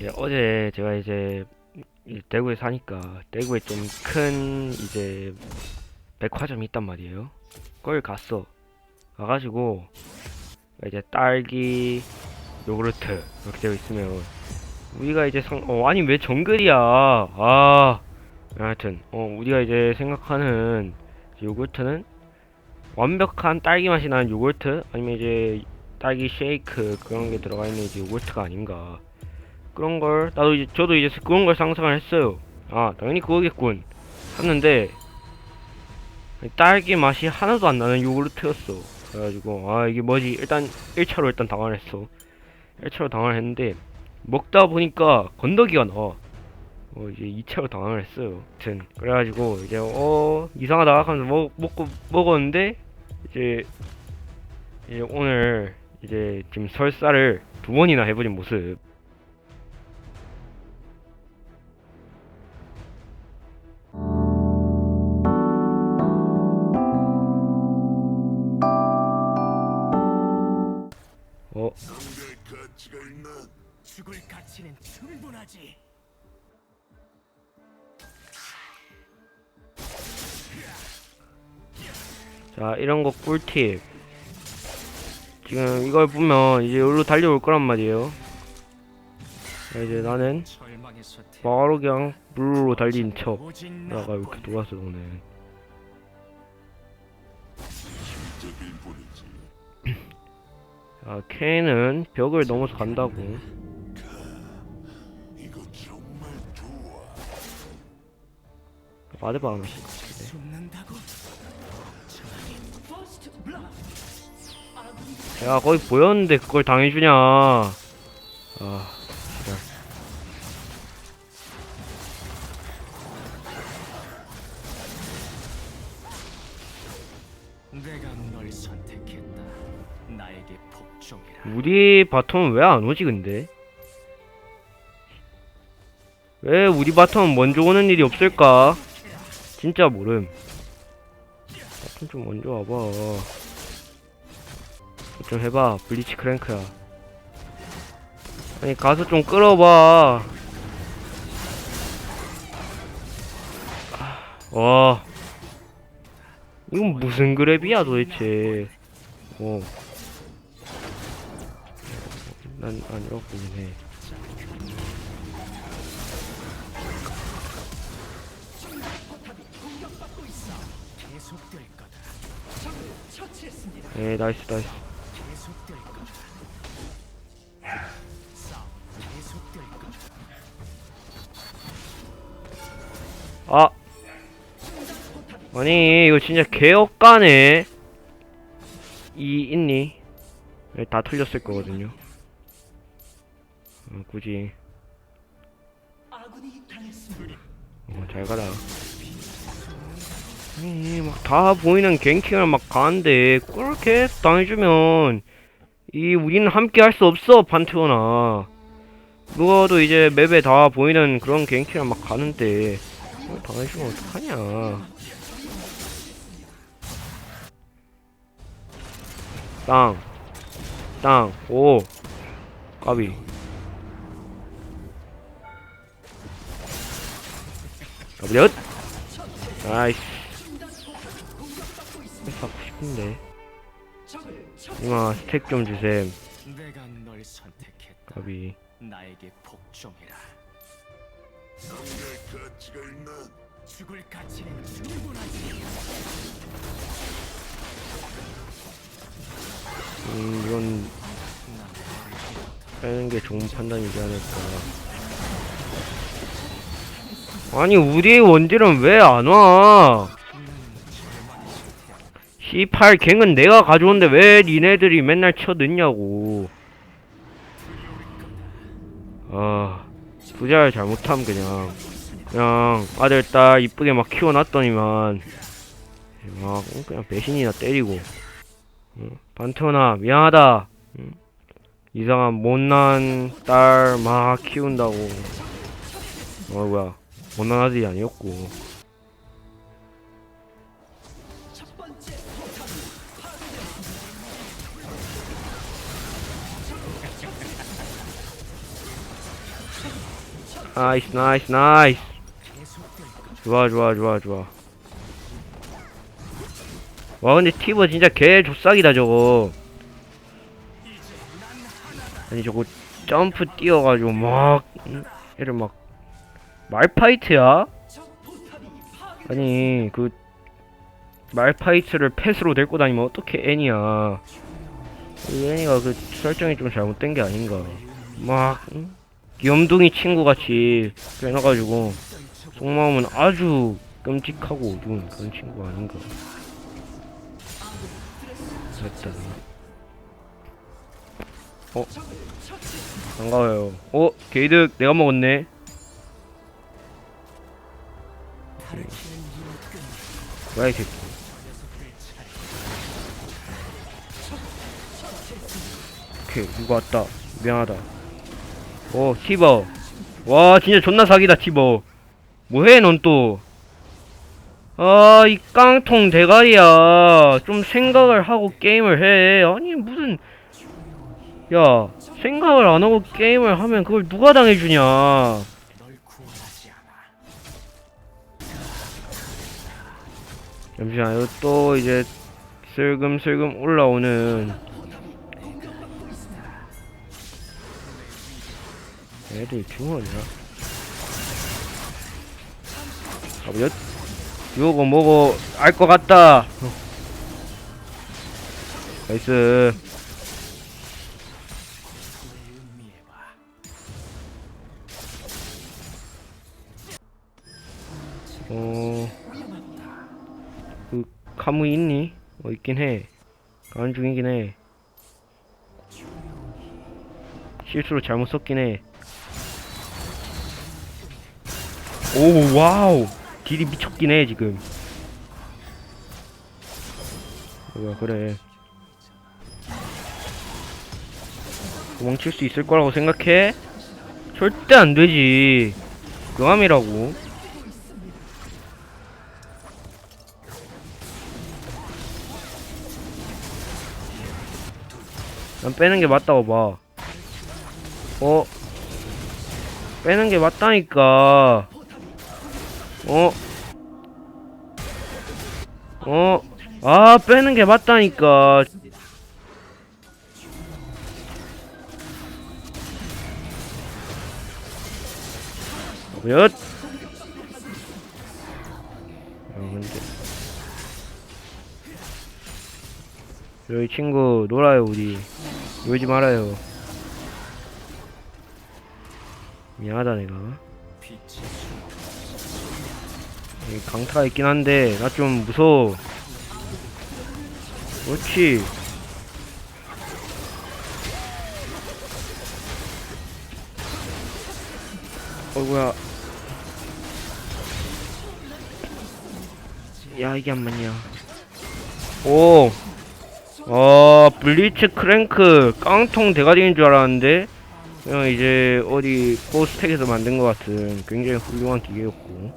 예, 어제 제가 이제 이 대구에 사니까 대구에 좀 큰 이제 백화점이 있단 말이에요. 그걸 갔어. 가가지고 이제 딸기, 요구르트 이렇게 되어 있으면 우리가 이제 상, 어, 아니 왜 정글이야? 아, 하여튼 어, 우리가 이제 생각하는 요구르트는 완벽한 딸기 맛이 나는 요구르트 아니면 이제 딸기 쉐이크 그런 게 들어가 있는 이제 요구르트가 아닌가. 그런 걸 나도 이제 저도 이제 그런 걸 상상을 했어요. 아 당연히 그거겠군. 했는데 딸기 맛이 하나도 안 나는 요구르트였어. 그래가지고 아 이게 뭐지? 일단 1차로 일단 당황을 했어. 1차로 당황을 했는데 먹다 보니까 건더기가 나와. 어 이제 2차로 당황을 했어요. 아무튼 그래가지고 이제 어 이상하다 하면서 먹 먹고 먹었는데 이제 이제 오늘 이제 지금 설사를 두 번이나 해버린 모습. 어 상대 가치가 있나? 죽을 가치는 충분하지. 자 이런 거 꿀팁 지금 이걸 보면 이제 여기로 달려올 거란 말이에요 자, 이제 나는 절망에서 바로 그냥 블루로 달린 척 나가 이렇게. 돌아서 오네 자 케인은 벽을 넘어서 간다고 이거 정말 좋아. 마드바 하나씩 같은데 숨는다고? 야 거기 보였는데 그걸 당해주냐 아 우리 바텀은 왜 안 오지 근데? 왜 우리 바텀은 먼저 오는 일이 없을까? 진짜 모름. 바텀 좀 먼저 와봐. 좀 해봐. 블리치 크랭크야. 아니 가서 좀 끌어봐. 아, 와. 이건 무슨 그랩이야 도대체. 어. 난 아니라고 보긴 해. 에 나이스 나이스. 거다. 아. 아니 이거 진짜 개업가네. 이 있니? 네, 다 틀렸을 거거든요. 어, 굳이. 어, 잘 가라. 아니 막 다 보이는 갱킹을 막 가는데 그렇게 당해주면 이 우리는 함께 할 수 없어 판테오나. 누가도 이제 맵에 다 보이는 그런 갱킹을 막 가는데 이걸 당해주면 어떡하냐. 땅. 땅. 오. 까비. 가버렸. 나이스. 스택 받고 싶은데. 이마 스택 좀 주셈. 내가 널 선택했다. 까비. 나에게 있나? 죽을 가치는 충분하지. 음, 이건 빼는 게 좋은 판단이지 않을까. 아니, 우리의 원딜은 왜 안 와? 18 갱은 내가 가져온데 왜 니네들이 맨날 쳐넣냐고. 아, 부자를 잘못함, 그냥. 그냥 아들, 딸 이쁘게 막 키워놨더니만. 막, 그냥 배신이나 때리고. 반토나 미안하다. 응? 이상한 못난 딸 막 키운다고. 어 뭐야 못난 아들이 아니었고. 나이스 나이스 나이스 좋아 좋아 좋아 좋아 와 근데 티버 진짜 개 조싹이다 저거 아니 저거 점프 뛰어가지고 막 응? 얘를 막 말파이트야? 아니 그 말파이트를 패스로 데리고 다니면 어떻게 애니야 그 애니가 그 설정이 좀 잘못된 게 아닌가 막 응? 귀염둥이 친구같이 해놔가지고 속마음은 아주 끔찍하고 어두운 그런 친구 아닌가 됐다 어? 반가워요 어? 게이득 내가 먹었네 뭐야 이 새끼. 오케이 이거 왔다. 미안하다. 오 티버. 와 진짜 존나 사기다 티버. 뭐해 넌 또? 아 이 깡통 대가리야. 좀 생각을 하고 게임을 해. 아니 무슨. 야 생각을 안 하고 게임을 하면 그걸 누가 당해주냐 잠시만요. 또 이제 슬금슬금 올라오는. 애들 중원이야? 아, 몇 요거 뭐고 알 것 같다. 어. 나이스 그 카무 있니? 어 있긴 해 가는 중이긴 해 실수로 잘못 썼긴 해 오, 와우! 딜이 미쳤긴 해, 지금. 뭐야, 그래. 도망칠 수 있을 거라고 생각해? 절대 안 되지. 그함이라고. 난 빼는 게 맞다고 봐. 어? 빼는 게 맞다니까. 어? 어? 아, 빼는 게 맞다니까. 몇? 아. 여기 친구 놀아요, 우리. 놀지 말아요. 미안하다, 내가. 여기 강타가 있긴 한데 나 좀 무서워. 그렇지. 어이구야. 야 이게 안 맞냐 오 어, 블리츠 크랭크 깡통 대가리인 줄 알았는데 그냥 이제 어디 포스텍에서 만든 것 같은 굉장히 훌륭한 기계였고